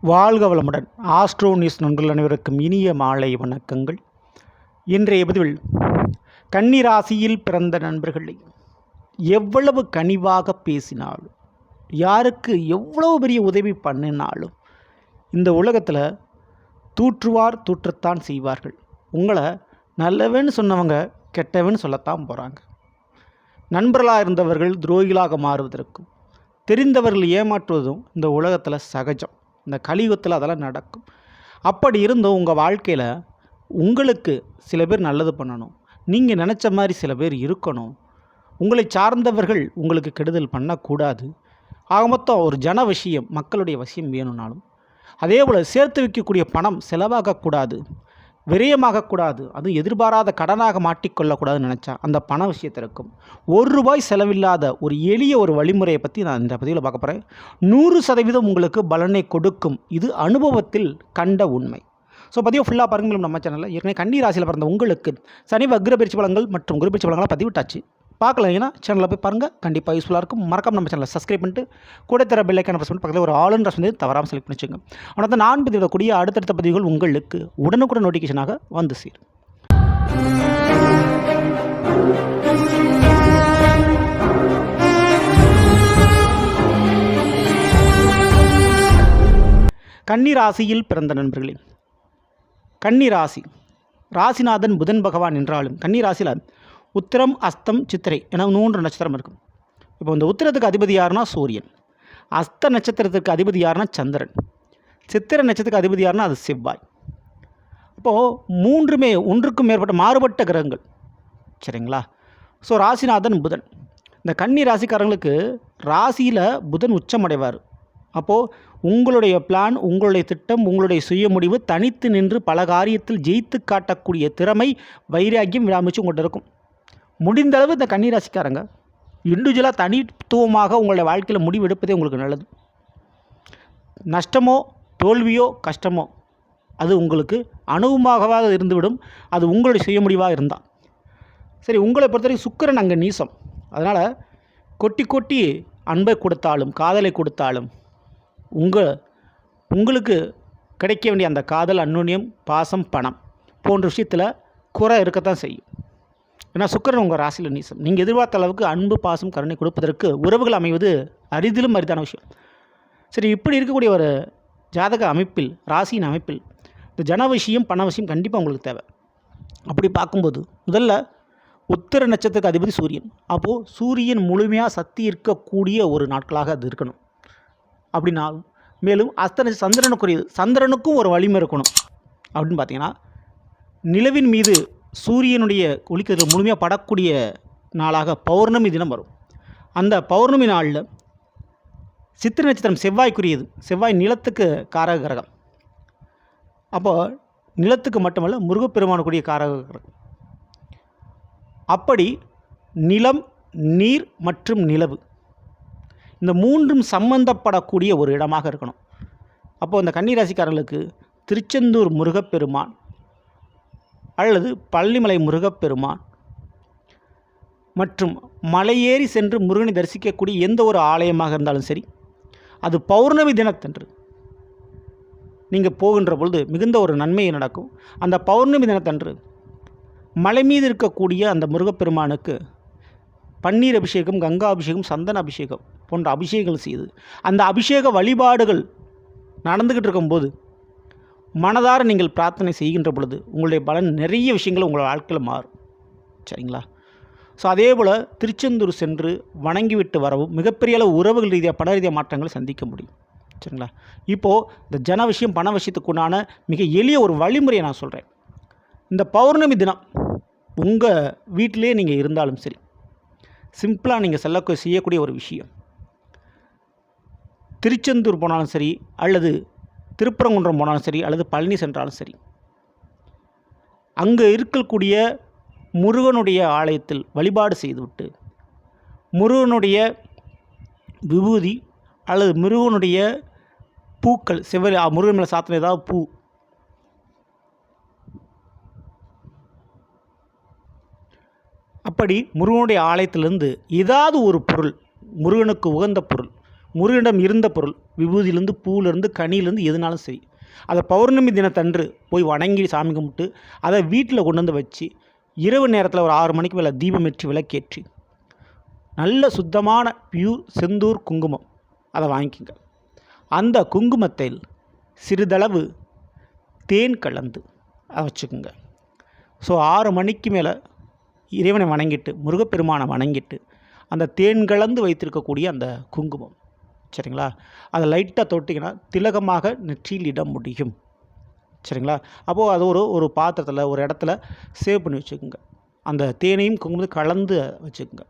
வாழ்க வளமுடன். Astro news நண்பர்கள் அனைவருக்கும் இனிய மாலை வணக்கங்கள். இன்றைய பதிவில் கன்னிராசியில் பிறந்த நண்பர்களை எவ்வளவு கனிவாக பேசினாலும் யாருக்கு எவ்வளவு பெரிய உதவி பண்ணினாலும் இந்த உலகத்தில் தூற்றுவார் தூற்றத்தான் செய்வார்கள். உங்களை நல்லவன்னு சொன்னவங்க கெட்டவன்னு சொல்லத்தான் போகிறாங்க நண்பர்களாக இருந்தவர்கள் துரோகிகளாக மாறுவதற்கும் தெரிந்தவர்கள் ஏமாற்றுவதும் இந்த உலகத்தில் சகஜம். இந்த கலியுகத்தில் அதெல்லாம் நடக்கும். அப்படி இருந்தும் உங்கள் வாழ்க்கையில் உங்களுக்கு சில பேர் நல்லது பண்ணணும். நீங்கள் நினச்ச மாதிரி சில பேர் இருக்கணும். உங்களை சார்ந்தவர்கள் உங்களுக்கு கெடுதல் பண்ணக்கூடாது. ஆக மொத்தம் ஒரு ஜன விஷயம் மக்களுடைய வசியம் வேணும்னாலும். அதே போல் சேர்த்து வைக்கக்கூடிய பணம் செலவாகக்கூடாது. விரயமாகக்கூடாது. அதுவும் எதிர்பாராத கடனாக மாட்டிக்கொள்ளக்கூடாதுன்னு நினச்சா அந்த பண விஷயத்திற்கும் ஒரு ரூபாய் செலவில்லாத ஒரு எளிய ஒரு வழிமுறையை பற்றி நான் இந்த பதிவில் பார்க்க போகிறேன் நூறு சதவீதம் உங்களுக்கு பலனை கொடுக்கும். இது அனுபவத்தில் கண்ட உண்மை. ஸோ பதிவு ஃபுல்லாக பாருங்களும் நம்ம சேனலில் ஏற்கனவே கன்னி ராசியில் பிறந்த உங்களுக்கு சனி வக்ர பயிற்சி பலங்கள் மற்றும் குரு பயிற்சி பலங்களாக பதிவிட்டாச்சு. பார்க்கலைங்கன்னா சேனலில் போய் பாருங்கள் கண்டிப்பாக யூஸ்ஃபுல்லாக இருக்கும். மறக்காம நம்ம சேனலை சப்ஸ்கிரைப் பண்ணிட்டு கூட தர பெல்லைக்கான ப்ரெஸ் பண்ணி பக்கத்தில் ஒரு ஆளுன்ற ரஸ் வந்து தவறாமல் செலக்ட் பண்ணிச்சுங்க ஆனால் நான் பதிவிடக்கூடிய அடுத்தடுத்த பதிவுகள் உங்களுக்கு உடனுக்குடன் நோட்டிஃபிகேஷனாக வந்து சேரும். கன்னி ராசியில் பிறந்த நண்பர்களே கன்னி ராசி ராசிநாதன் புதன் பகவான் என்றாலும் கன்னி ராசியில் உத்திரம் அஸ்தம் சித்திரை. என மூன்று நட்சத்திரம் இருக்கும். இப்போ இந்த உத்திரத்துக்கு அதிபதி யாருன்னா சூரியன். அஸ்த நட்சத்திரத்துக்கு அதிபதி யாருன்னா சந்திரன். சித்திர நட்சத்திரத்துக்கு அதிபதி யாருன்னா அது செவ்வாய். அப்போது மூன்றுமே ஒன்றுக்கும் மேற்பட்ட மாறுபட்ட கிரகங்கள். சரிங்களா? ஸோ ராசிநாதன் புதன். இந்த கன்னி ராசிக்காரங்களுக்கு ராசியில் புதன் உச்சமடைவார். அப்போது உங்களுடைய பிளான் உங்களுடைய திட்டம் உங்களுடைய சுய முடிவு தனித்து நின்று பல காரியத்தில் ஜெயித்து காட்டக்கூடிய திறமை வைராக்கியம் விடாமிச்சு உங்கள்கிட்ட இருக்கும். முடிந்த அளவு இந்த கன்னிராசிக்காரங்க இண்டிவிஜுவலாக தனித்துவமாக உங்களுடைய வாழ்க்கையில் முடிவு எடுப்பதே உங்களுக்கு நல்லது. நஷ்டமோ தோல்வியோ கஷ்டமோ அது உங்களுக்கு அனுபவமாகவாக இருந்துவிடும். அது உங்களுடைய சுய முடிவாக இருந்தால் சரி உங்களை பொறுத்தவரைக்கும் சுக்கிரன் அங்கே நீசம். அதனால் கொட்டி கொட்டி அன்பை கொடுத்தாலும் காதலை கொடுத்தாலும் உங்கள் உங்களுக்கு கிடைக்க வேண்டிய அந்த காதல் அன்னுன்யம் பாசம் பணம் போன்ற விஷயத்தில் குறை இருக்கத்தான் செய்யும். ஏன்னா சுக்கரன் உங்கள் ராசியில் நீசம் நீங்கள் எதிர்பார்த்த அளவுக்கு அன்பு பாசம் கருணை கொடுப்பதற்கு உறவுகள் அமைவது அரிதிலும் அரிதான விஷயம். சரி இப்படி இருக்கக்கூடிய ஒரு ஜாதக அமைப்பில் ராசியின் அமைப்பில் இந்த ஜன விஷயம் பண விஷயம் கண்டிப்பாக உங்களுக்கு தேவை. அப்படி பார்க்கும்போது முதல்ல உத்தர நட்சத்திரத்துக்கு அதிபதி சூரியன். அப்போது சூரியன் முழுமையாக சக்தி இருக்கக்கூடிய ஒரு நாட்களாக அது இருக்கணும். அப்படின்னா மேலும் அஸ்த சந்திரனுக்குரியது சந்திரனுக்கும் ஒரு வலிமை இருக்கணும். அப்படின்னு பார்த்தீங்கன்னா நிலவின் மீது சூரியனுடைய ஒளிக்கதிர்கள் முழுமையாக படக்கூடிய நாளாக பௌர்ணமி தினம் வரும். அந்த பௌர்ணமி நாளில் சித்திர நட்சத்திரம் செவ்வாய்க்குரியது. செவ்வாய் நிலத்துக்கு காரக கிரகம் அப்போ நிலத்துக்கு மட்டுமல்ல முருகப்பெருமானுக்குரிய காரக கிரகம் அப்படி நிலம் நீர் மற்றும் நிலவு இந்த மூன்றும் சம்பந்தப்படக்கூடிய ஒரு இடமாக இருக்கணும். அப்போது இந்த கன்னிராசிக்காரர்களுக்கு திருச்செந்தூர் முருகப்பெருமான் அல்லது பழனிமலை முருகப்பெருமான் மற்றும் மலையேறி சென்று முருகனை தரிசிக்கக்கூடிய எந்த ஒரு ஆலயமாக இருந்தாலும் சரி அது பௌர்ணமி தினத்தன்று நீங்கள் போகின்ற பொழுது மிகுந்த ஒரு நன்மையை நடக்கும். அந்த பௌர்ணமி தினத்தன்று மலை மீது இருக்கக்கூடிய அந்த முருகப்பெருமானுக்கு பன்னீர் அபிஷேகம் கங்கா அபிஷேகம் சந்தன அபிஷேகம் போன்ற அபிஷேகங்கள் செய்து அந்த அபிஷேக வழிபாடுகள் நடந்துக்கிட்டு இருக்கும்போது மனதார நீங்கள் பிரார்த்தனை செய்கின்ற பொழுது உங்களுடைய பலன் நிறைய விஷயங்கள் உங்கள் வாழ்க்கையில் மாறும். சரிங்களா? ஸோ அதே போல் திருச்செந்தூர் சென்று வணங்கிவிட்டு வரவும் மிகப்பெரிய அளவு உறவுகள் ரீதியாக பண ரீதியாக மாற்றங்களை சந்திக்க முடியும். சரிங்களா? இப்போது இந்த ஜன விஷயம் பண விஷயத்துக்கு உண்டான மிக எளிய ஒரு வழிமுறையை நான் சொல்கிறேன் இந்த பௌர்ணமி தினம் உங்கள் வீட்டிலே நீங்கள் இருந்தாலும் சரி சிம்பிளாக நீங்கள் செல்ல செய்யக்கூடிய ஒரு விஷயம். திருச்செந்தூர் போனாலும் சரி அல்லது திருப்பரங்குன்றம் போனாலும் சரி அல்லது பழனி சென்றாலும் சரி அங்கே இருக்கக்கூடிய முருகனுடைய ஆலயத்தில் வழிபாடு செய்துவிட்டு முருகனுடைய விபூதி அல்லது முருகனுடைய பூக்கள் செவ்வரி முருகன் மேலே சாத்தின ஏதாவது பூ அப்படி முருகனுடைய ஆலயத்திலிருந்து ஏதாவது ஒரு பொருள் முருகனுக்கு உகந்த பொருள் முருகனிடம் இருந்த பொருள் விபூதியிலேருந்து பூவிலேருந்து கனியிலேருந்து எதுனாலும் சரி. அதை பௌர்ணமி தினத்தன்று போய் வணங்கி சாமி கும்பிட்டு அதை வீட்டில் கொண்டு வந்து வச்சு இரவு நேரத்தில் ஒரு ஆறு மணிக்கு மேலே தீபமேற்றி விளக்கேற்றி நல்ல சுத்தமான பியூர் செந்தூர் குங்குமம் அதை வாங்கிக்கோங்க. அந்த குங்குமத்தில் சிறிதளவு தேன் கலந்து அதை வச்சுக்கோங்க. ஸோ ஆறு மணிக்கு மேலே இறைவனை வணங்கிட்டு முருகப்பெருமானை வணங்கிட்டு அந்த தேன் கலந்து வைத்திருக்கக்கூடிய அந்த குங்குமம். சரிங்களா? அதை லைட்டாக தொட்டிங்கன்னா திலகமாக நெற்றியில் இட முடியும். சரிங்களா? அப்போது அது ஒரு ஒரு பாத்திரத்தில் ஒரு இடத்துல சேவ் பண்ணி வச்சுக்கோங்க. அந்த தேனையும் குங்குமத்தையும் கலந்து வச்சுக்கோங்க.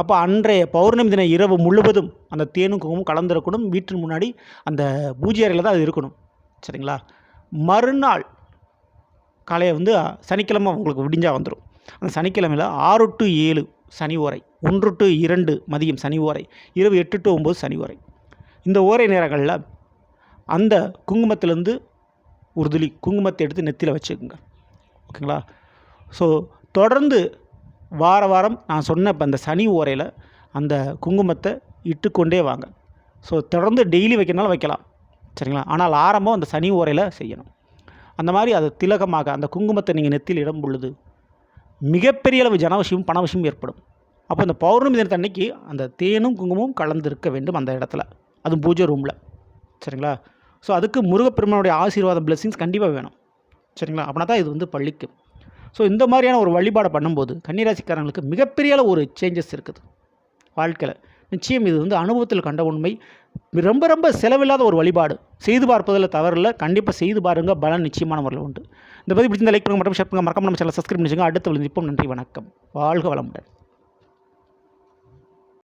அப்போ அன்றைய பௌர்ணமி தின இரவு முழுவதும் அந்த தேனும் குங்குமம் கலந்துருக்கணும். வீட்டின் முன்னாடி அந்த பூஜை அறையில் தான் அது இருக்கணும். சரிங்களா? மறுநாள் காலையை வந்து சனிக்கிழமை உங்களுக்கு விடிஞ்சால் வந்துடும் அந்த சனிக்கிழமையில் ஆறு டு ஏழு சனி ஓரை ஒன்று டு இரண்டு மதியம் சனி ஓரை இரவு எட்டு டு ஒம்பது சனி ஓரை. இந்த ஓரை நேரங்களில் அந்த குங்குமத்திலேருந்து ஒரு துளி குங்குமத்தை எடுத்து நெத்தியில் வச்சுக்கோங்க. ஓகேங்களா? ஸோ தொடர்ந்து வார வாரம் நான் சொன்ன இப்போ அந்த சனி ஓரையில் அந்த குங்குமத்தை இட்டுக்கொண்டே வாங்க. ஸோ தொடர்ந்து டெய்லி வைக்கிறனால வைக்கலாம். சரிங்களா? ஆனால் ஆரம்பம் அந்த சனி ஓரையில் செய்யணும். அந்த மாதிரி அது திலகமாக அந்த குங்குமத்தை நீங்கள் நெத்தியில் இடம் பொழுது மிகப்பெரிய அளவு ஜனவசியம் பணவசியம் ஏற்படும். அப்போ அந்த பௌர்ணமி தினத்தன்னைக்கு அந்த தேனும் குங்குமமும் கலந்திருக்க வேண்டும் அந்த இடத்துல. அதுவும் பூஜை ரூமில் சரிங்களா? ஸோ அதுக்கு முருகப்பெருமானுடைய ஆசீர்வாதம் பிளெஸிங்ஸ் கண்டிப்பாக வேணும். சரிங்களா? அப்படின்னா தான் இது வந்து பள்ளிக்கு. ஸோ இந்த மாதிரியான ஒரு வழிபாடை பண்ணும்போது கன்னிராசிக்காரங்களுக்கு மிகப்பெரிய ஒரு சேஞ்சஸ் இருக்குது. வாழ்க்கையில். நிச்சயம் இது வந்து அனுபவத்தில் கண்ட உண்மை. ரொம்ப ரொம்ப செலவில்லாத ஒரு வழிபாடு. செய்து பார்ப்பதில் தவறில்லை கண்டிப்பாக செய்து பாருங்கள் பலன் நிச்சயமான முறையில் உண்டு. இந்த பதிவு பிடிச்சிருந்த லைக் பண்ணுங்க. மட்டும் ஷேர் பண்ணுங்கள் மறக்காம நம்ம சேனல் சப்ஸ்கிரைப் பண்ணிச்சுங்க அடுத்த விழுந்திப்போம் நன்றி வணக்கம். வாழ்க வளமுடன்.